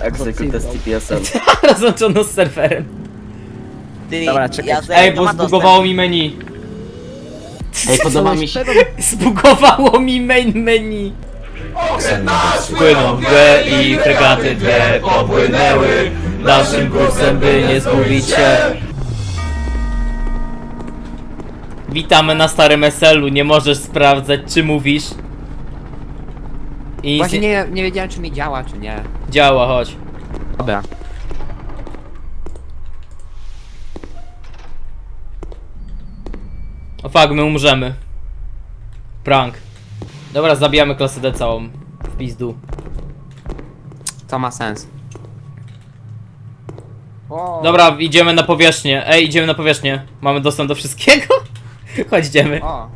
Egzekutę z TPS-em. Rozłączono z serwerem. Ty, Dobra, czekaj. Ej, bo zbugowało mi menu. Ej, podoba mi się... Zbugowało mi main menu. Płyną dwie i fregaty dwie popłynęły Naszym kursem, by nie zgubić się Witamy na starym SL-u, nie możesz sprawdzać czy mówisz I Właśnie nie, nie wiedziałem czy mi działa, czy nie. działa, chodź. Dobra. O fuck, my umrzemy. Prank. Dobra, zabijamy klasę D całą. W pizdu. To ma sens. O, Dobra, idziemy na powierzchnię. Ej, idziemy na powierzchnię. Mamy dostęp do wszystkiego? Chodź, idziemy. O,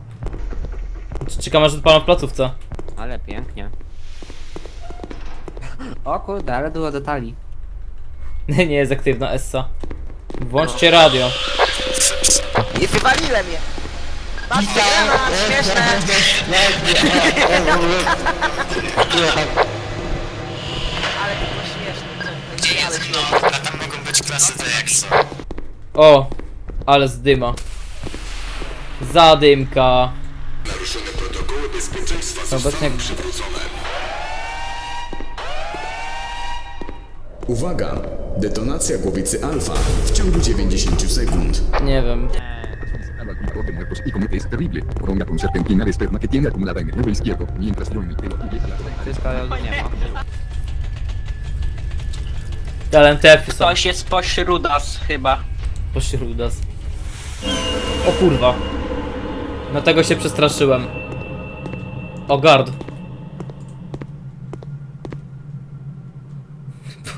Czekam aż odpalam w placówce. Ale pięknie. O kurde, ale dużo detali. Nie jest aktywna Essa. Włączcie radio. I wywaliłem je! Patrzcie, granat, śmieszne! Ale to było śmieszne. Gdzie jest O, ale zdyma. Zadymka. Obecnie Uwaga! Detonacja głowicy alfa w ciągu 90 sekund. nie wiem. Wszystko nie ma. Talent F są Ktoś jest pośród nas chyba. pośród nas. O kurwa. No tego się przestraszyłem. O gard.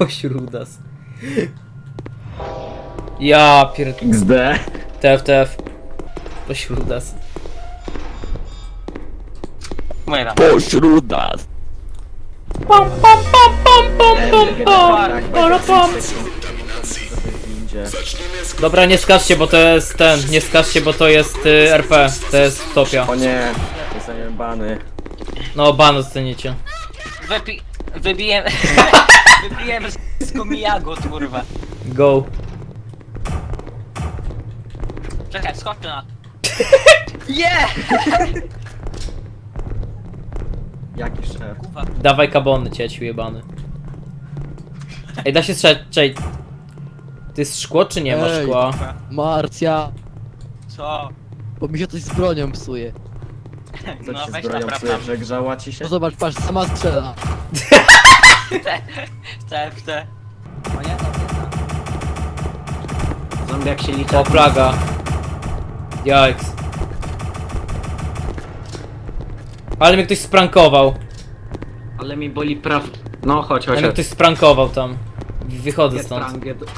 Pośród nas. Ja pierd... XD. TF, TF. Pośród nas. Mówię wam. Pośród nas. Pam, pam, pam, pam, pam, pam, pam, para, pam. Dobra, nie skaczcie, bo to jest ten, nie skaczcie, bo to jest y, RP, to jest topia. O nie, jestem bany. No, ban ocenicie. Wypi... Wybiłem... Wybiłem z komijago, kurwa. Go. Czekaj, skoczę na... Nie! Jaki szef. Kurwa. Dawaj kabony, cieciu jebany. Ej, da się strzelać, czej. To jest szkło, czy nie ma Ej. szkła? Marcja, Co? bo mi się coś z bronią psuje. Co No ci weź zbroją napraw psuje, że grzała ci się? No zobacz, patrz, sama strzela. Te, te. O nie, Zombie jak się liczy. O, plaga. Jajks. Ale mnie ktoś sprankował. Ale mi boli praw... No chodź, Ale chodź. mnie ktoś sprankował tam. Wychodzę Get stąd. pranked.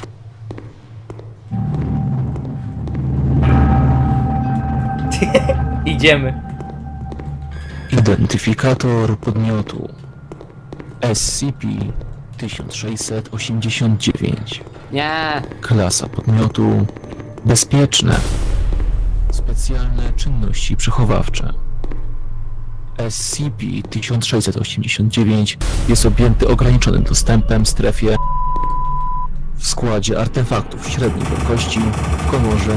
Idziemy. Identyfikator podmiotu SCP-1689 nie. Klasa podmiotu Bezpieczne. Specjalne czynności przechowawcze. SCP-1689 jest objęty ograniczonym dostępem w strefie w składzie artefaktów średniej wielkości w kolorze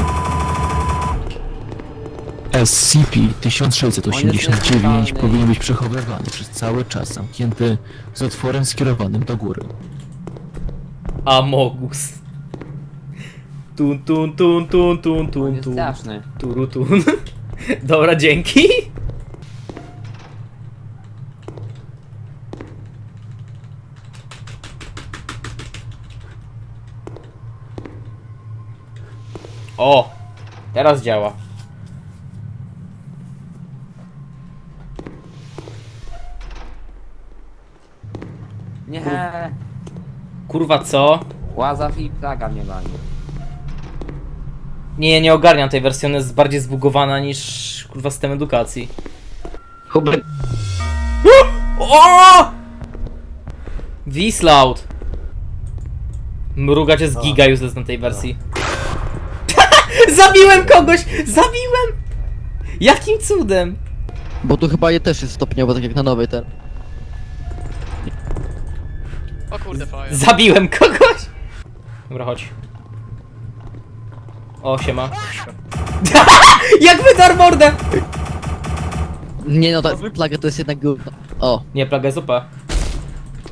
SCP-1689 powinien być przechowywany przez cały czas zamknięty z otworem skierowanym do góry. Amogus. Tun tun tun tun tun tun jest tun. straszny. Turu tun. Dobra, dzięki. O! Teraz działa. Nie. Kurwa co? Łazaw i plaga mnie bani. Nie, nie ogarniam tej wersji, ona jest bardziej zbugowana niż kurwa system edukacji. Hubert, O! Wislaut. Mrugacz jest giga useless na tej wersji. Zabiłem kogoś! Zabiłem! Jakim cudem? Bo tu chyba je też jest stopniowo, tak jak na nowej ten. Kurde. Zabiłem kogoś! Dobra, chodź. O, siema. Jak wydarł mordę! Nie no, ta plaga to jest jednak gówno. O, Nie, plaga OP.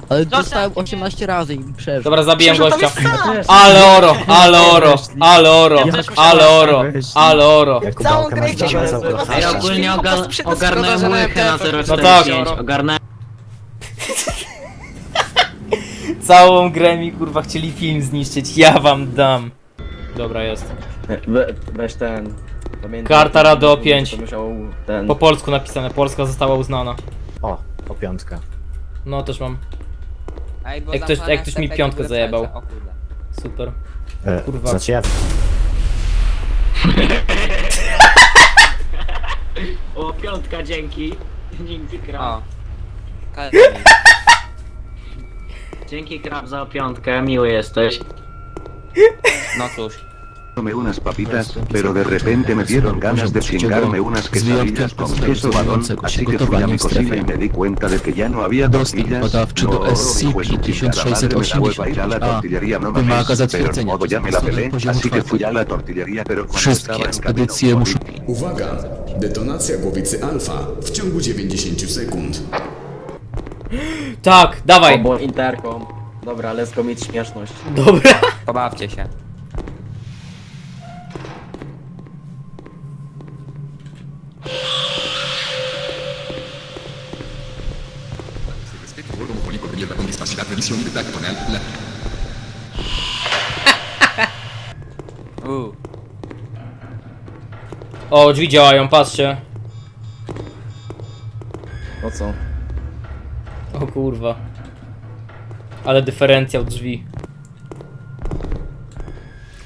ale dostałem 18 razy i przeżył. Dobra, Przecież on gościa. tam jest Ale oro, ale oro, ale oro, ale oro, ale oro. Całą grę chcieliśmy Ej, ogólnie ogar- ogarnąłem łychę na 045. No tak. Ogarnąłem Całą grę mi kurwa chcieli film zniszczyć, ja wam dam. Dobra, jest. We, weź ten. Pamiętaj, Karta Rado 5. To musiał ten. Po polsku napisane, Polska została uznana. O, o piątkę. No, też mam. Ej, bo Jak ktoś- zamknąłem jak ktoś mi piątkę w ogóle zajebał. O kurde. Super. E, Kurwa. Znaczy ja. O, piątka, dzięki. Dzięki, O. krab. Dzięki, krab, za piątkę. Miły jesteś. No cóż. Tomé unas papitas, pero de repente me dieron ganas de chingarme unas quesadillas con queso badón, así que fui a mi cocina y me di cuenta de que ya no había tortillas. No, su chingada madre, me la vuelva a ir a la 1680A tortillería, no wymaga mames, pero zatwierdzenia modo ya me la pelé, así que fui a la tortillería, pero cuando Wszystkie estaba en camino. Uwaga! Detonacja głowicy alfa w ciągu 90 sekund. Tak, O, dawaj. bo interkom. Dobra, let's go mieć śmieszność. Dobra. Pobawcie się. Uuu. O, drzwi działają, patrzcie. No co? O kurwa. Ale dyferencjał drzwi.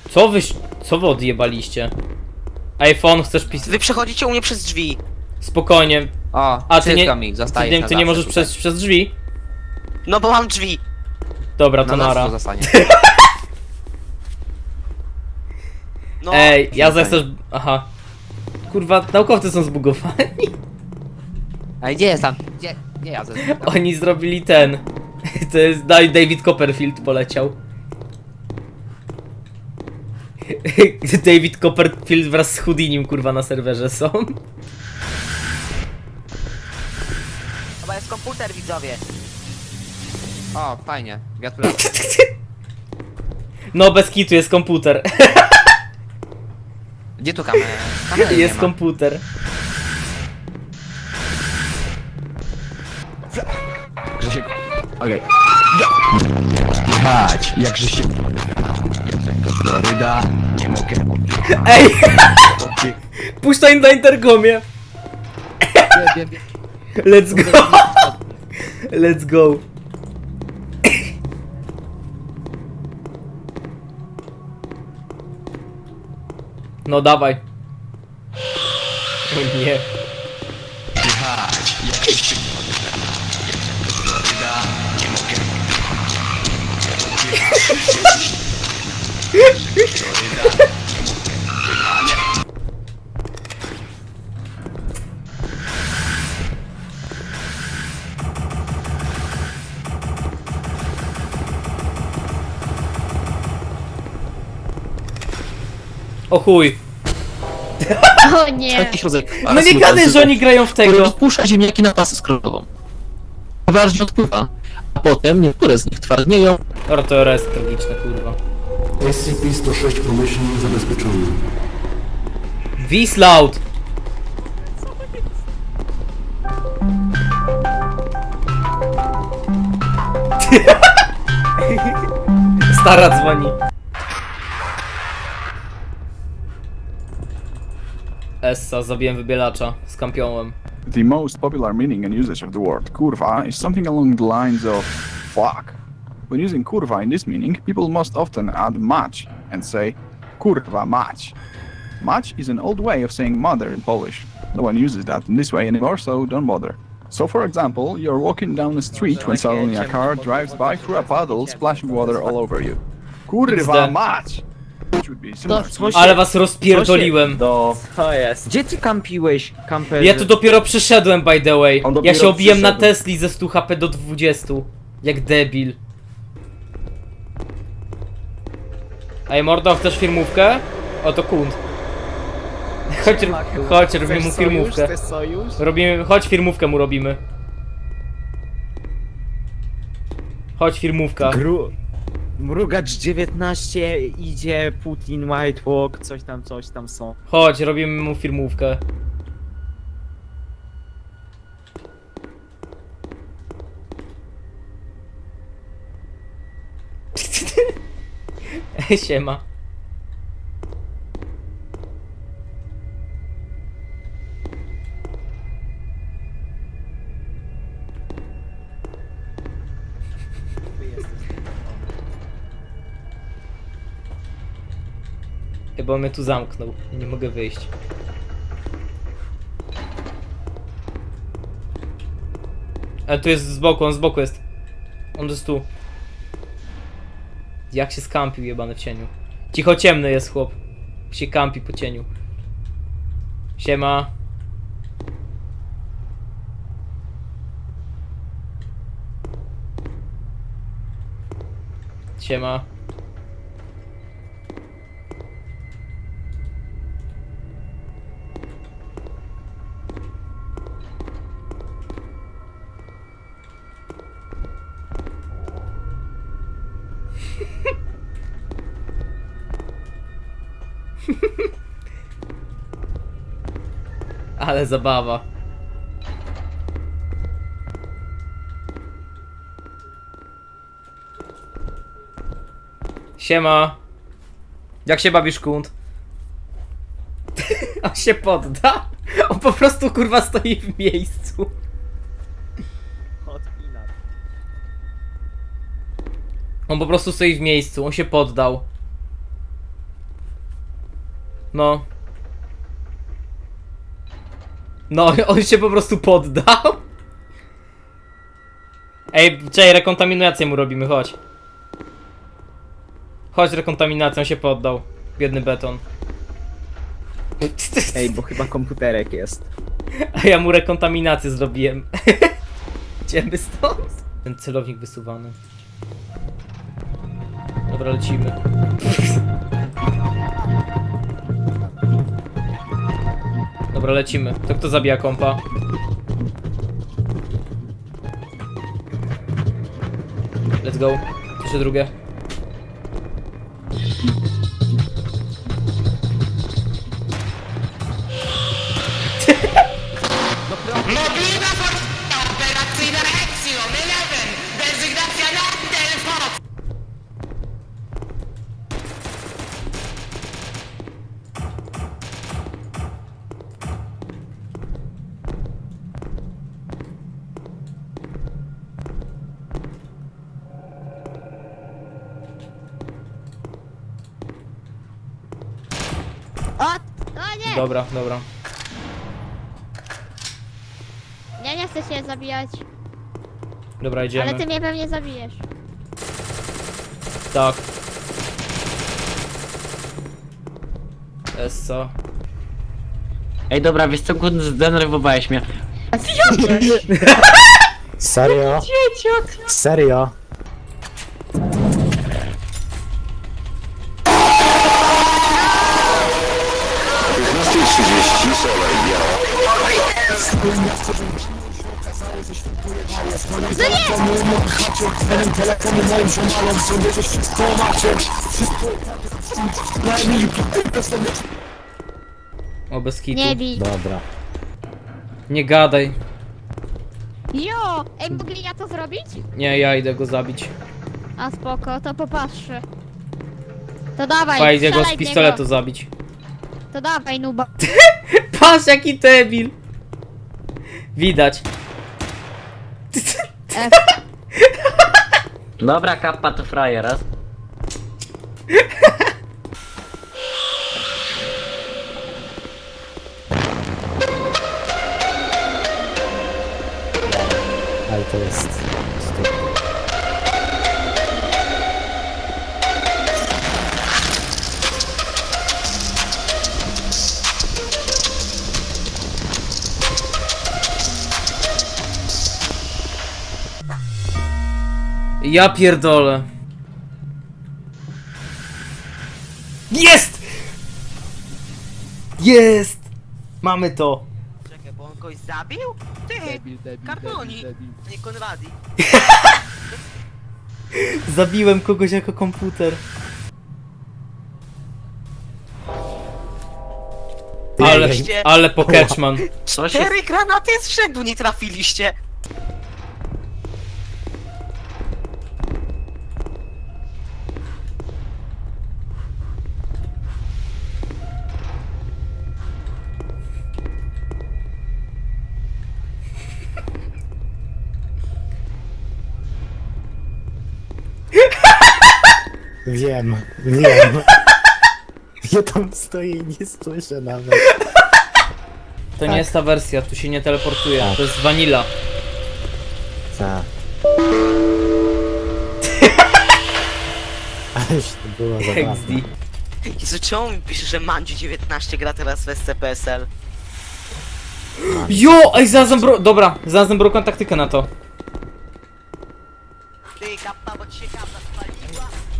Co wy... Co wy odjebaliście? iPhone, chcesz pisać? Wy przechodzicie u mnie przez drzwi. Spokojnie. O, A ty nie, mi, ty, zostaje nie, na ty nie możesz przejść przez drzwi? No bo mam drzwi. Dobra, to Na nara. zostanie. No, Ej, ja zechcesz... Aha. Kurwa, naukowcy są zbugowani. Ej, gdzie jest tam? Gdzie, gdzie ja ze... Oni zrobili ten. To jest Daj- David Copperfield poleciał. David Copperfield wraz z Houdinim kurwa na serwerze są. Chyba jest komputer, widzowie. O, fajnie. Gratulacje. No bez kitu jest komputer. Gdzie tu kamera? Kamery nie Jest ma. komputer. Okej. Jechać, jakże się... Floryda, nie mogę. Ej! Puść to na interkomie. Let's go. Let's go. No dawaj. O nie. O chuj. O nie! Rodzaj... No nie gadaj, że oni grają w tego. rozpuszcza ziemniaki na pasy skrobową. Poważnie odpływa. A potem niektóre z nich twardnieją, Dobra, to jest tragiczne, kurwa. SCP-106 Promission zabezpieczony. Wisloud! Stara dzwoni. Essa, zabiłem wybielacza. Skampiałem. The most popular meaning and usage of the word kurwa is something along the lines of fuck. When using kurwa in this meaning, people most often add mać and say kurwa mać. Mać is an old way of saying mother in Polish. No one uses that in this way anymore, so don't bother. So, for example, you're walking down the street when suddenly a car drives by through a puddle, splashing water all over you. Kurwa XD. Ale was rozpierdoliłem. Do... To jest. Gdzie ty kampiłeś, kamperze? Ja tu dopiero przyszedłem, by the way. Ja się obiłem na przyszedł. Tesli ze 100 HP do 20. Jak debil. Ej, mordo, chcesz firmówkę? Oto kunt. Chodź, chodź robimy mu firmówkę. Robimy, chodź firmówkę mu robimy. Chodź firmówka. Gru... Mrugacz 19 idzie, Putin, White Walk, coś tam, coś tam są. Chodź, robimy mu firmówkę. Siema. On mnie tu zamknął. Nie mogę wyjść. Ale tu jest z boku, on z boku jest. On jest tu. Jak się skampił jebany w cieniu. Cicho ciemny jest chłop. Się kampi po cieniu. Siema. Siema. Ale zabawa. Siema. Jak się bawisz, kunt? On się podda? On po prostu kurwa stoi w miejscu. On po prostu stoi w miejscu, on się poddał. No. No, on się po prostu poddał. Ej, czej, rekontaminację mu robimy, chodź. Chodź, rekontaminacją się poddał. Biedny beton. Ej, bo chyba komputerek jest. A ja mu rekontaminację zrobiłem. Idziemy stąd. Ten celownik wysuwany. Dobra, lecimy. Dobra, lecimy. To kto zabija kompa? Let's go. Jeszcze drugie. O! O nie! Dobra, dobra. Ja nie chcę się zabijać. Dobra, idziemy. Ale ty mnie pewnie zabijesz. Tak. Essa. Ej, dobra, wiesz co, kurde, zdenerwowałeś mnie. Serio? Serio? O, bez kitu. Nie bij. Dobra. Nie gadaj. Jo! Ej, mogli ja to zrobić? Nie, ja idę go zabić. A spoko, to popatrzę. To dawaj, Pa, idę go z strzelaj w pistoletu niego. zabić. To dawaj, nuba. Patrz jaki debil! Widać. F. Dobra, kappa to frajer, raz. Ja pierdolę. Jest! Jest! Mamy to. Czekaj, bo on kogoś zabił? Ty! Debil, debil, Carboni! debil, debil. Nie Konradi. Zabiłem kogoś jako komputer. Ale, ale Pokeczman. Co się... Cztery granaty z rzędu nie trafiliście! Wiem, wiem. Ja tam stoję i nie słyszę nawet. To nie jest ta wersja, tu się nie teleportuje. To jest vanilla. Tak. Ależ to było zabawne. XD. Jezu, czemu mi pisze, że Mandziu 19 gra teraz w SCPSL? Jo! Ej, znalazłem bro... Dobra, znalazłem brokąd taktykę na to.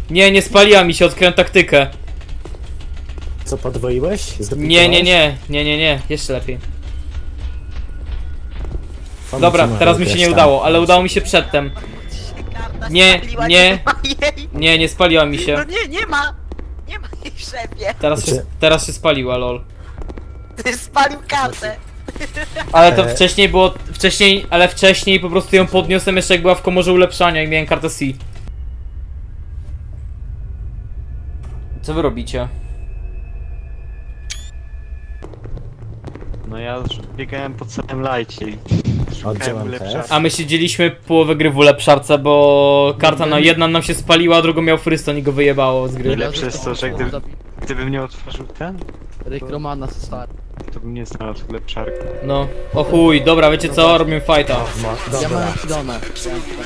Nie, nie spaliła mi się, odkryłem taktykę. Co, podwoiłeś? Zduplikowałeś? Nie, nie, nie, nie, nie, nie, jeszcze lepiej. Dobra, teraz mi się nie udało, ale udało mi się przedtem. Nie, spaliła, nie. nie ma jej! Nie, nie spaliła mi No się. nie, nie ma! Nie ma jej szefie! Teraz się, Znaczy- teraz się spaliła, lol. Ty spalił kartę! Ale to E. wcześniej było, wcześniej, ale wcześniej po prostu ją podniosłem jeszcze jak była w komorze ulepszania i miałem kartę C. Co wy robicie? No ja biegałem po całym lajcie Oddziałem. A my siedzieliśmy połowę gry w ulepszarce, bo karta na jedna nam się spaliła, a drugą miał Fryston i go wyjebało z gry. Najlepsze jest to, że gdyby, gdybym nie otworzył ten, Rick Romana stary. to bym nie znalazł ulepszarki. No. O chuj, dobra, wiecie co? Robimy fighta. Ja dobra. mam przydane.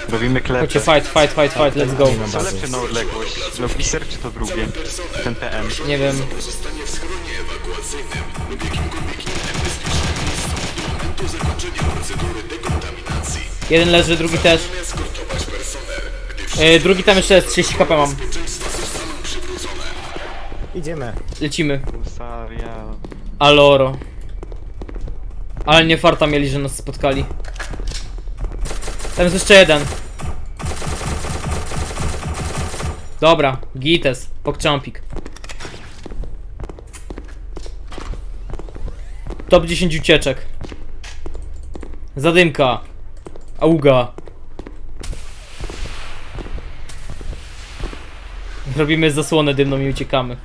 Robimy klepę. Chodźcie, fight, fight, fight, fight, let's go. Co lepsze na odległość? No Blister czy to drugie? Ten PM. Nie wiem. Jeden leży, drugi też. E, drugi tam jeszcze jest, 30 kp mam. Idziemy. Lecimy. Husaria. Aloro. Ale nie farta mieli, że nas spotkali. Tam jest jeszcze jeden. Dobra, Gites, pokczampik. Top 10 ucieczek. Zadymka. Auga. Robimy zasłonę dymną i uciekamy.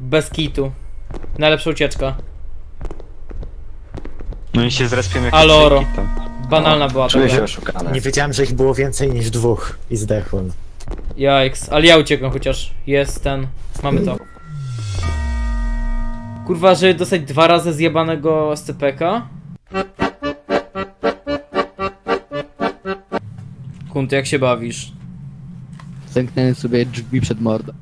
Bez kitu. Najlepsza ucieczka. No i się zrespią jak Aloro. Banalna była taka. Nie wiedziałem, że ich było więcej niż dwóch i zdechłem. Jajks, ale ja uciekłem chociaż. Jest ten. Mamy to. Kurwa, żeby dostać dwa razy zjebanego SCPK? Kunty, jak się bawisz? Zamknąłem sobie drzwi przed mordą.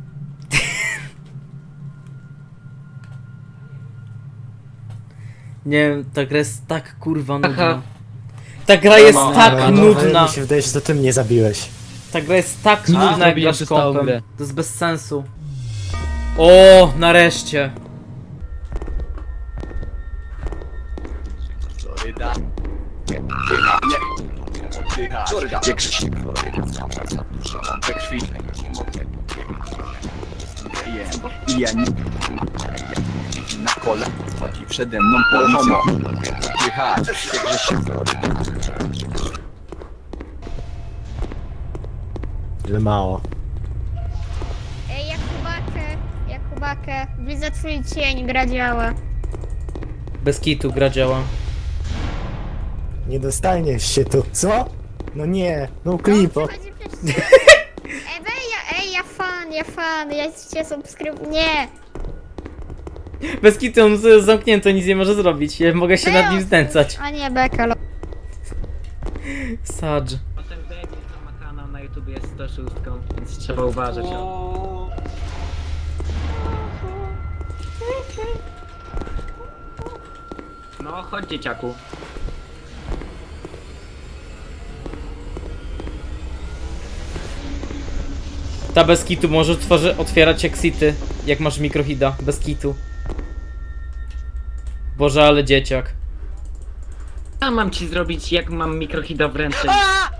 Nie wiem, ta gra jest tak kurwa nudna. Ta gra jest tak Ale nudna. Mi się wydaje, że to ty mnie zabiłeś. Ta gra jest tak No, nudna jak zrobiłem grasz przez całą kompem. grę. To jest bez sensu. O, nareszcie. I ja nie... Na kole chodzi przede mną policja. Jechać, że się... Ale mało. Ej, Jakubakę, Jakubakę, widzę twój cień, gra działa. Bez kitu gra działa. Nie dostaniesz się tu. Co? No nie, no klipo. Ścianę. Ej, wej, ja, ej, ja fan, ja fan, ja cię subskrybuję. Nie! Bez kitu on jest zamknięty, nic nie może zrobić. Ja mogę się nad nim znęcać. A nie, beka, lo. Sadge z oszustką, więc trzeba uważać. No. No, chodź dzieciaku. Ta bez kitu może tworzy, otwierać exity, jak masz mikrohida, bez kitu. Boże, ale dzieciak. A mam ci zrobić, jak mam mikrohida w ręce. A!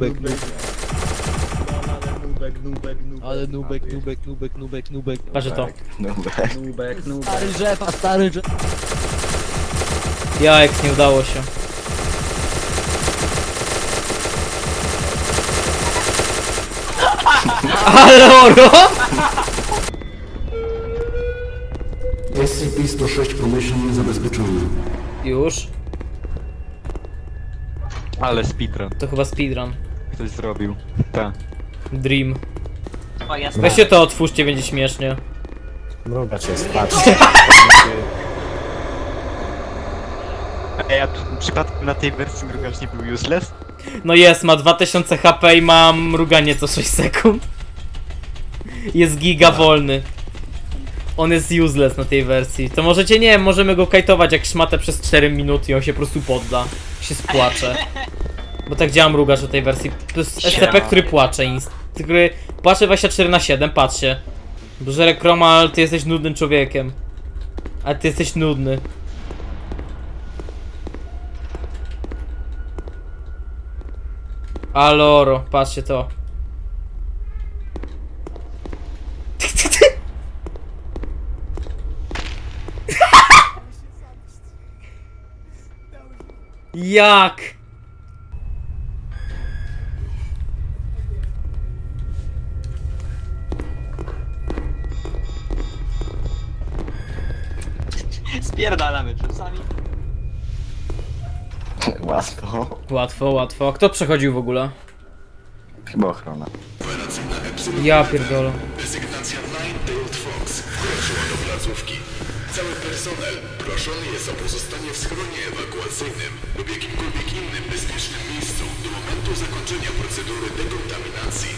Nubek, nubek. Ale nubek, nubek, nubek, nubek, nubek. Patrzę to. Nubek, nubek. Stary drzew, a stary drzew. Jajek, nie udało się. Aloro! SCP-106 pomyślnie zabezpieczony. Już? Ale speedrun. To chyba speedrun. Ktoś zrobił. Tak. Dream. O, jest. Weźcie to otwórzcie, będzie śmiesznie. Mrugacz jest, patrz. Ej, a tu przypadkiem na tej wersji mrugacz nie był useless? No jest, ma 2000 HP i mam mruganie co 6 sekund. Jest giga wolny. On jest useless na tej wersji. To możecie, nie wiem, możemy go kajtować jak szmatę przez 4 minuty i on się po prostu podda. Się spłacze. Bo tak działa mrugacz na tej wersji. To jest SCP, który płacze. inst- Który płacze 24 na 7, patrzcie. Bożerek Kromal, ty jesteś nudnym człowiekiem. A ty jesteś nudny. Aloro, patrzcie to. Jak? Spierdalamy czasami. Łatwo. Łatwo, łatwo. A kto przechodził w ogóle? Chyba ochrona. Ja pierdolę. Rezygnacja Nine-Tailed Fox wkroczyła do placówki. Cały personel proszony jest o pozostanie w schronie ewakuacyjnym lub jakimkolwiek innym bezpiecznym miejscu do momentu zakończenia procedury dekontaminacji.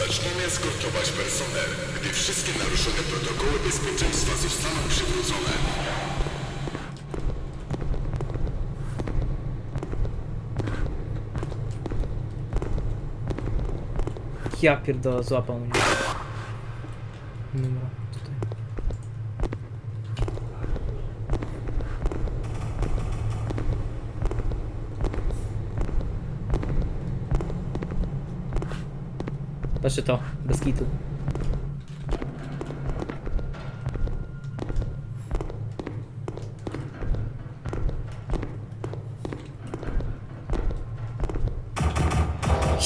Zaczniemy eskortować personel, gdy wszystkie naruszone protokoły bezpieczeństwa zostaną przywrócone. Ja pierdolę, złapał mnie. Dobra, tutaj. Patrzcie to, bez kitu.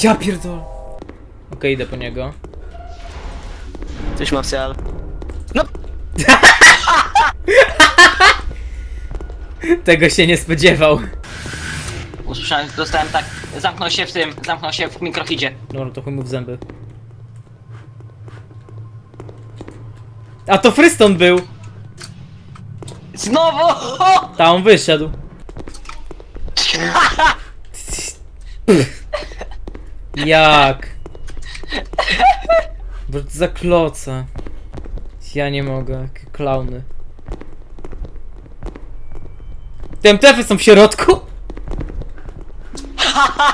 Ja pierdolę. Okej, idę po niego. Cześć Marcel. Tego się nie spodziewał. Usłyszałem, dostałem tak. Zamknął się w tym, zamknął się w mikrohidzie. Dobra, to chuj mu w zęby. A to Fryston był! Znowu! Tam wyszedł. Jak? Bo to za kloce. Ja nie mogę, jakie klauny. Te MTF-y są w środku?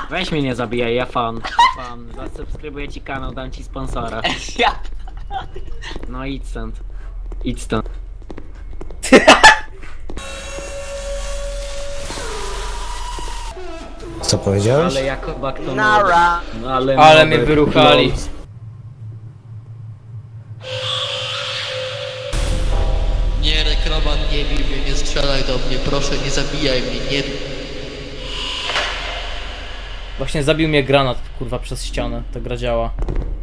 Weź mnie nie zabijaj, ja fan. Fan, zasubskrybuję ci kanał, dam ci sponsora. Ja. No idź stąd. Idź stąd. Co powiedziałeś? Ale jako bakto Nara! No ale, Ale mnie wyruchali. Nie, rekroman, nie bij mnie, nie strzelaj do mnie, proszę, nie zabijaj mnie, nie Właśnie zabił mnie granat, kurwa, przez ścianę. Ta gra działa.